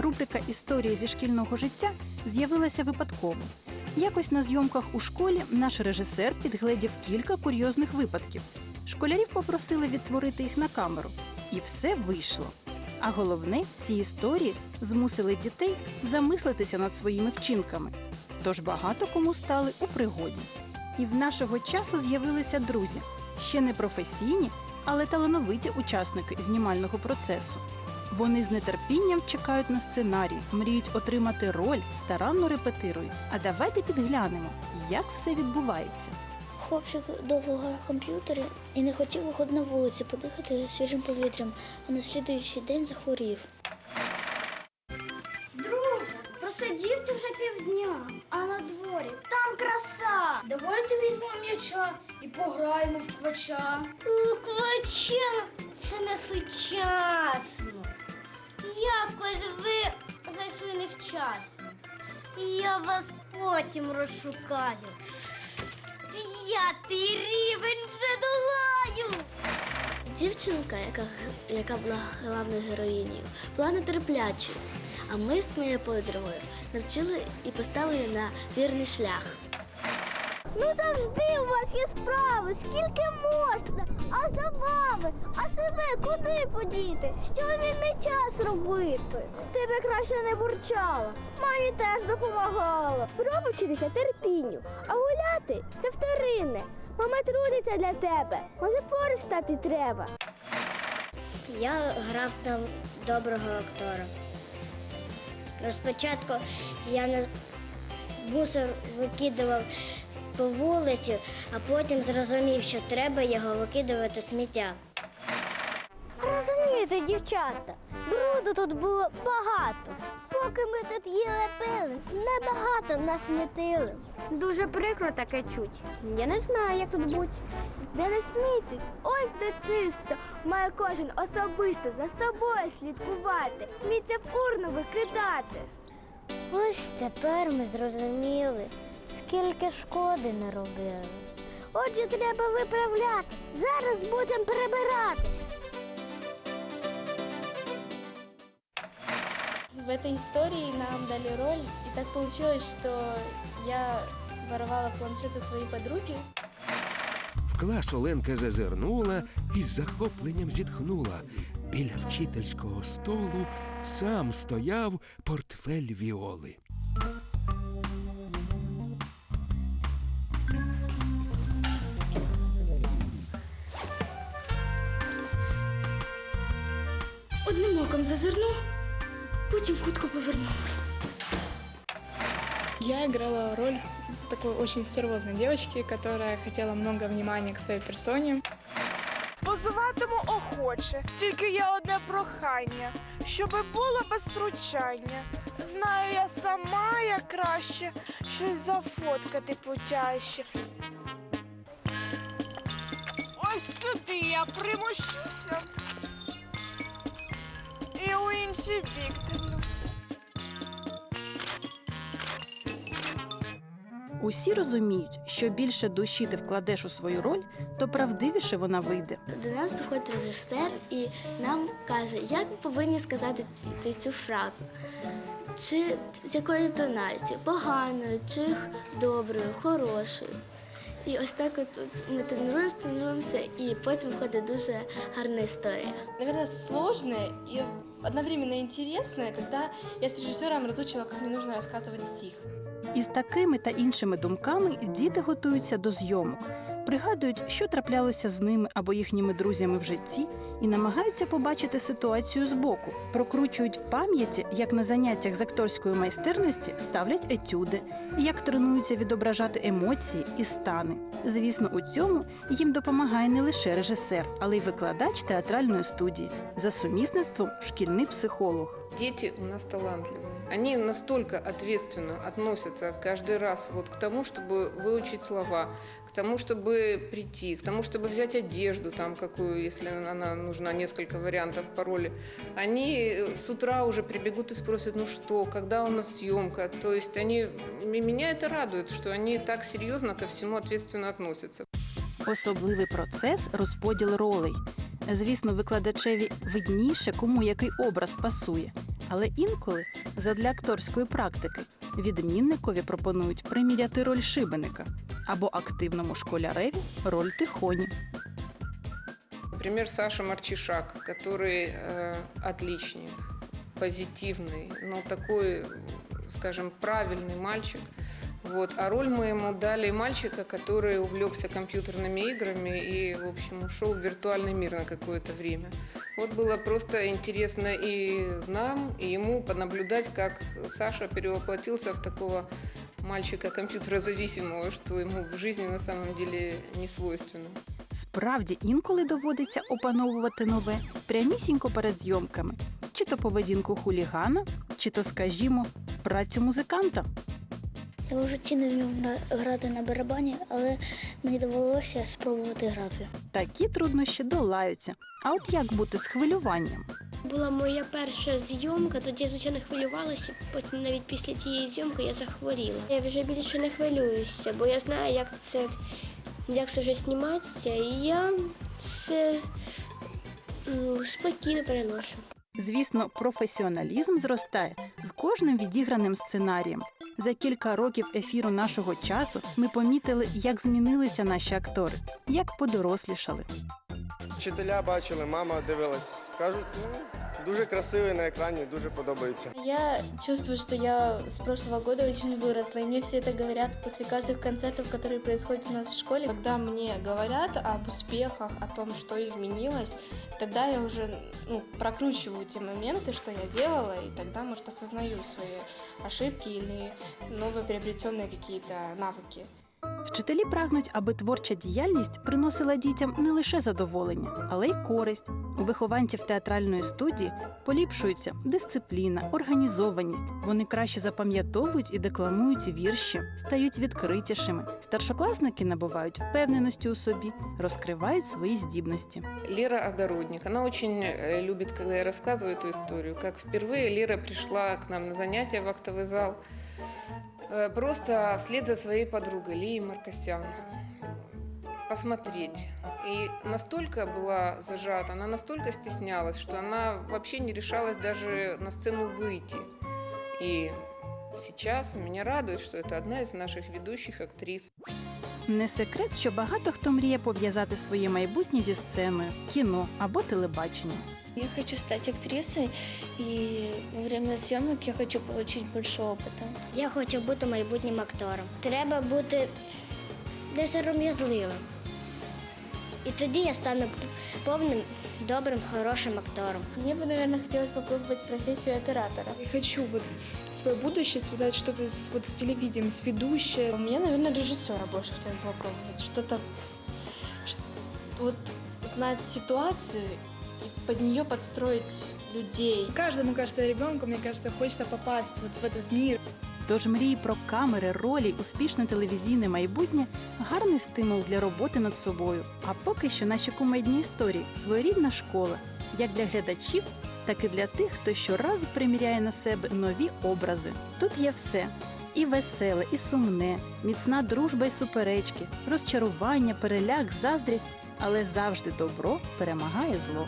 Рубрика Історії зі шкільного життя з'явилася випадково. Якось на зйомках у школі наш режисер підгледів кілька курйозних випадків. Школярів попросили відтворити їх на камеру, і все вийшло. А головне, ці історії змусили дітей замислитися над своїми вчинками. Тож багато кому стали у пригоді. І в нашого часу з'явилися друзі, ще не професійні, але талановиті учасники знімального процесу. Вони з нетерпінням чекають на сценарій, мріють отримати роль, старанно репетирують. А давайте підглянемо, як все відбувається. Хлопчик довго грав в комп'ютері і не хотів виходити на вулицю подихати свіжим повітрям, а на слідуючий день захворів. Друже, просидів ти вже півдня, а на дворі там краса. Давайте візьмемо м'яча і пограємо в квача. Квача, це не сучасно. Якось ви зайшли невчасно. Я вас потім розшукаю. П'ятий рівень вже долаю. Дівчинка, яка, яка була головною героїнею, була нетерплячою, а ми з моєю подругою навчили і поставили на вірний шлях. Ну завжди у вас є справи, скільки можна, а забави, а себе куди подіти? Що в вільний час робити? Ти би краще не бурчала. Мамі теж допомагала. Спробуй вчитися терпінню, а гуляти це вторинне. Мама трудиться для тебе. Може, поруч стати треба. Я грав там доброго актора. Спочатку я на мусор викидував по вулиці, а потім зрозумів, що треба його викидувати сміття. Розумієте, дівчата, бруду тут було багато. Поки ми тут їли пили, небагато насмітили. Дуже прикро таке чуть. Я не знаю, як тут бути. Де не смітить, ось де чисто. Має кожен особисто за собою слідкувати, сміття в урну викидати. Ось тепер ми зрозуміли, скільки шкоди наробили. Отже, треба виправляти. Зараз будемо прибирати. В этой истории нам дали роль, и так получилось, что я воровала планшет у своей подруги. В клас Оленка зазирнула і з захопленням зітхнула. Біля вчительського столу сам стояв портфель Віоли. Потім хутко повернув. Я играла роль такой очень стервозной девочки, которая хотела много внимания к своей персоне. Позуватиму охоче, тільки є одне прохання, щоби було без втручання. Знаю я сама, як краще щось зафоткати потяще. Ось сюди я примущуся у інший бік дивлюся. Усі розуміють, що більше душі ти вкладеш у свою роль, то правдивіше вона вийде. До нас приходить режисер і нам каже, як ми повинні сказати цю фразу. Чи з якою тонацією, поганою, чи доброю, хорошою. І ось так от ми тренуємося, тренуємося, і потім виходить дуже гарна історія. Наверное, сложне и одновременно интересное, когда я с режиссером разучила, как мне нужно рассказывать стих. Із такими та іншими думками діти готуються до зйомок, пригадують, що траплялося з ними або їхніми друзями в житті, і намагаються побачити ситуацію збоку, прокручують в пам'яті, як на заняттях з акторської майстерності ставлять етюди, як тренуються відображати емоції і стани. Звісно, у цьому їм допомагає не лише режисер, але й викладач театральної студії за сумісництвом шкільний психолог. Дети у нас талантливые. Они настолько ответственно относятся каждый раз вот к тому, чтобы выучить слова, к тому, чтобы прийти, к тому, чтобы взять одежду там какую, если она нужна, несколько вариантов по роли. Они с утра уже прибегут и спросят, ну что, когда у нас съемка. То есть они, м- меня это радует, что они так серьезно ко всему ответственно относятся. Особливий процес розподіл ролей. Звісно, викладачеві видніше, кому який образ пасує. Але інколи, задля акторської практики, відмінникові пропонують приміряти роль шибеника Або активному школяреві роль тихоні. Например, Саша Марчишак, который э, отличник, позитивный, но такой, скажем, правильный мальчик. Вот. А роль мы ему дали мальчика, который увлекся компьютерными играми и, в общем, ушел в виртуальный мир на какое-то время. Вот было просто интересно и нам, и ему понаблюдать, как Саша перевоплотился в такого мальчика компьютерозависимого, що йому в житті на самом деле не свойственно. Справді інколи доводиться опановувати нове прямісінько перед зйомками, чи то поведінку хулігана, чи то, скажімо, працю музиканта. Я в житті не вмів грати на барабані, але мені довелося спробувати грати. Такі труднощі долаються. А от як бути з хвилюванням? Була моя перша зйомка, тоді я, звичайно хвилювалася. Потім навіть після тієї зйомки я захворіла. Я вже більше не хвилююся, бо я знаю, як це, як це вже зніматися, і я все м, спокійно переношу. Звісно, професіоналізм зростає з кожним відіграним сценарієм. За кілька років ефіру нашого часу ми помітили, як змінилися наші актори, як подорослішали. Вчителя бачили, мама дивилась. Кажуть, ну дуже красивий на екрані, дуже подобається. Я чувствую, что я с прошлого года очень выросла, и мне все это говорят после каждых концертов, которые происходят у нас в школе. Когда мне говорят об успехах, о том, что изменилось, тогда я уже ну, прокручиваю те моменты, что я делала, и тогда, может, осознаю свои ошибки или новоприобретенные какие-то навыки. Вчителі прагнуть, аби творча діяльність приносила дітям не лише задоволення, але й користь. У вихованців театральної студії поліпшується дисципліна, організованість. Вони краще запам'ятовують і декламують вірші, стають відкритішими. Старшокласники набувають впевненості у собі, розкривають свої здібності. Лера Огородник. Она очень э, любит, когда я рассказываю эту историю. Как впервые Лера пришла к нам на занятия в актовый зал. э, Просто вслед за своей подругой Лией Маркосян. Посмотреть. И настолько была зажата, она настолько стеснялась, что она вообще не решалась даже на сцену выйти. И сейчас меня радует, что это одна из наших ведущих актрис. Не секрет, що багато хто мріє пов'язати своє майбутнє зі сценою, кіно або телебаченням. Я хочу стать актрисой, и во время съемок я хочу получить больше опыта. Я хочу бути майбутнім актором. Треба бути несором'язливим. І тоді я стану повним, добрим, хорошим актором. Мне бы, наверное, хотелось попробовать профессию оператора. И хочу вот свое будущее связать что-то с, вот, с телевидением, с ведущей. Мне, наверное, режиссера больше хотелось бы попробовать. Что-то, ш- вот знать ситуацию и под нее подстроить людей. Каждому, кажется, ребенку, мне кажется, хочется попасть вот в этот мир. Тож мрії про камери, ролі, успішне телевізійне майбутнє гарний стимул для роботи над собою. А поки що наші кумедні історії своєрідна школа, як для глядачів, так і для тих, хто щоразу приміряє на себе нові образи. Тут є все. І веселе, і сумне, міцна дружба і суперечки, розчарування, переляк, заздрість, але завжди добро перемагає зло.